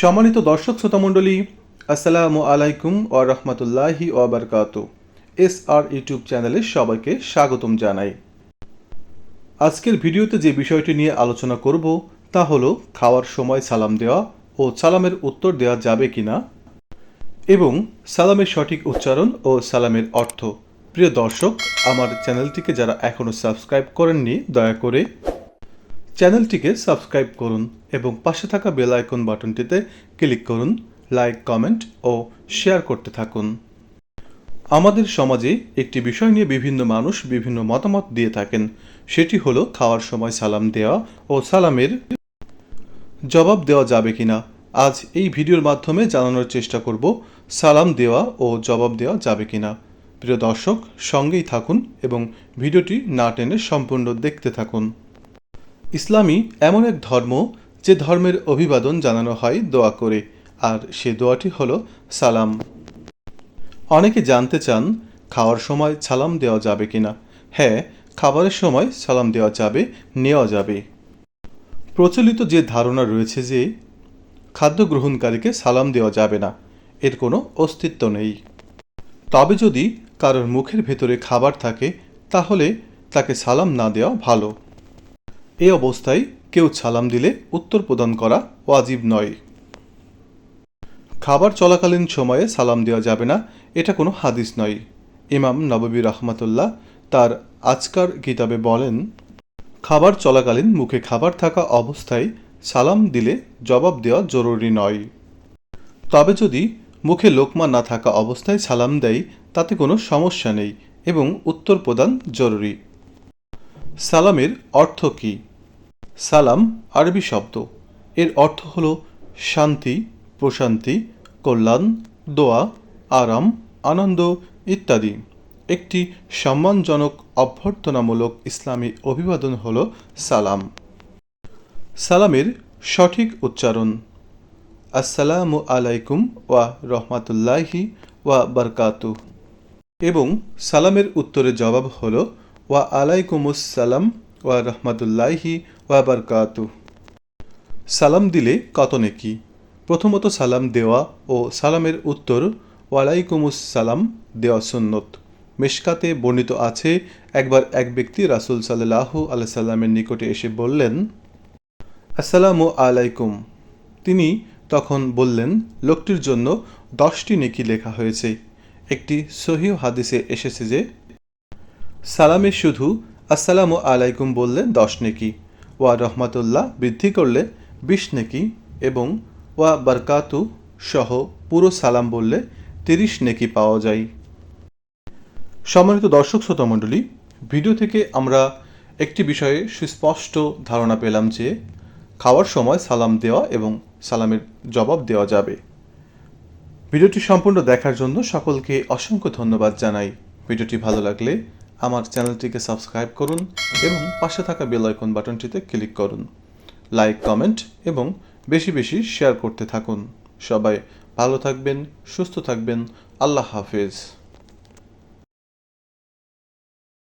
সম্মানিত দর্শক শ্রোতামণ্ডলী, আসসালামু আলাইকুম ও রহমতুল্লাহি ওবরকাত এস আর ইউটিউব চ্যানেলে সবাইকে স্বাগতম জানাই। আজকের ভিডিওতে যে বিষয়টি নিয়ে আলোচনা করব তা হলো খাওয়ার সময় সালাম দেওয়া ও সালামের উত্তর দেওয়া যাবে কিনা এবং সালামের সঠিক উচ্চারণ ও সালামের অর্থ। প্রিয় দর্শক, আমার চ্যানেলটিকে যারা এখনও সাবস্ক্রাইব করেননি, দয়া করে চ্যানেলটিকে সাবস্ক্রাইব করুন এবং পাশে থাকা বেল আইকন বাটনটিতে ক্লিক করুন, লাইক, কমেন্ট ও শেয়ার করতে থাকুন। আমাদের সমাজে একটি বিষয় নিয়ে বিভিন্ন মানুষ বিভিন্ন মতামত দিয়ে থাকেন। সেটি হলো খাওয়ার সময় সালাম দেওয়া ও সালামের জবাব দেওয়া যাবে কিনা। আজ এই ভিডিওর মাধ্যমে জানানোর চেষ্টা করব, সালাম দেওয়া ও জবাব দেওয়া যাবে কিনা। প্রিয় দর্শক, সঙ্গেই থাকুন এবং ভিডিওটি না টেনে সম্পূর্ণ দেখতে থাকুন। ইসলামী এমন এক ধর্ম যে ধর্মের অভিবাদন জানানো হয় দোয়া করে, আর সে দোয়াটি হল সালাম। অনেকে জানতে চান, খাওয়ার সময় সালাম দেওয়া যাবে কিনা? হ্যাঁ খাবারের সময় সালাম দেওয়া যাবে, নেওয়া যাবে। প্রচলিত যে ধারণা রয়েছে যে, খাদ্য গ্রহণকারীকে সালাম দেওয়া যাবে না, এর কোনো অস্তিত্ব নেই। তবে যদি কারোর মুখের ভেতরে খাবার থাকে, তাহলে তাকে সালাম না দেওয়া ভালো। এ অবস্থায় কেউ সালাম দিলে উত্তর প্রদান করা ওয়াজিব নয়। খাবার চলাকালীন সময়ে সালাম দেওয়া যাবে না, এটা কোনো হাদিস নয়। ইমাম নববী রহমতুল্লাহ তার আজকার কিতাবে বলেন, খাবার চলাকালীন মুখে খাবার থাকা অবস্থায় সালাম দিলে জবাব দেওয়া জরুরি নয়। তবে যদি মুখে লোকমা না থাকা অবস্থায় সালাম দেয়, তাতে কোনো সমস্যা নেই এবং উত্তর প্রদান জরুরি। সালামের অর্থ কী? সালাম আরবি শব্দ। এর অর্থ হল শান্তি, প্রশান্তি, কল্যাণ, দোয়া, আরাম, আনন্দ ইত্যাদি। একটি সম্মানজনক, অভ্যর্থনামূলক ইসলামী অভিবাদন হল সালাম। সালামের সঠিক উচ্চারণ। আসসালামু আলাইকুম ওয়া রহমাতুল্লাহি ওয়া বারকাতু এবং সালামের উত্তরে জবাব হল ওয়া আলাইকুমুসসালাম ওয়া রহমাতুল্লাহি ওয়া বারকাতু সালাম দিলে কত নেকি প্রথমত সালাম দেওয়া ও সালামের উত্তর, ওয়ালাইকুমুসসালাম দেওয়া সুন্নত। মেশকাতে বর্ণিত আছে, একবার এক ব্যক্তি রাসুল সাল্লাহু আল্লাহ সাল্লামের নিকটে এসে বললেন, আসসালামু আলাইকুম। তিনি তখন বললেন, লোকটির জন্য দশটি নেকি লেখা হয়েছে। একটি সহিহ হাদিসে এসেছে যে সালামে শুধু আসসালামু আলাইকুম বললে দশ নেকি, ওয়া রহমাতুল্লাহ বৃদ্ধি করলে বিশ নেকি এবং ওয়া বারকাতু সহ পুরো সালাম বললে তিরিশ নেকি পাওয়া যায়। সম্মানিত দর্শক শ্রোতা মণ্ডলী, ভিডিও থেকে আমরা একটি বিষয়ে সুস্পষ্ট ধারণা পেলাম যে খাওয়ার সময় সালাম দেওয়া এবং সালামের জবাব দেওয়া যাবে। ভিডিওটি সম্পূর্ণ দেখার জন্য সকলকে অসংখ্য ধন্যবাদ জানাই। ভিডিওটি ভালো লাগলে আমার চ্যানেলটিকে সাবস্ক্রাইব করুন এবং পাশে থাকা বেল আইকন বাটনটিতে ক্লিক করুন। লাইক, কমেন্ট এবং বেশি বেশি শেয়ার করতে থাকুন। সবাই ভালো থাকবেন, সুস্থ থাকবেন। আল্লাহ হাফেজ।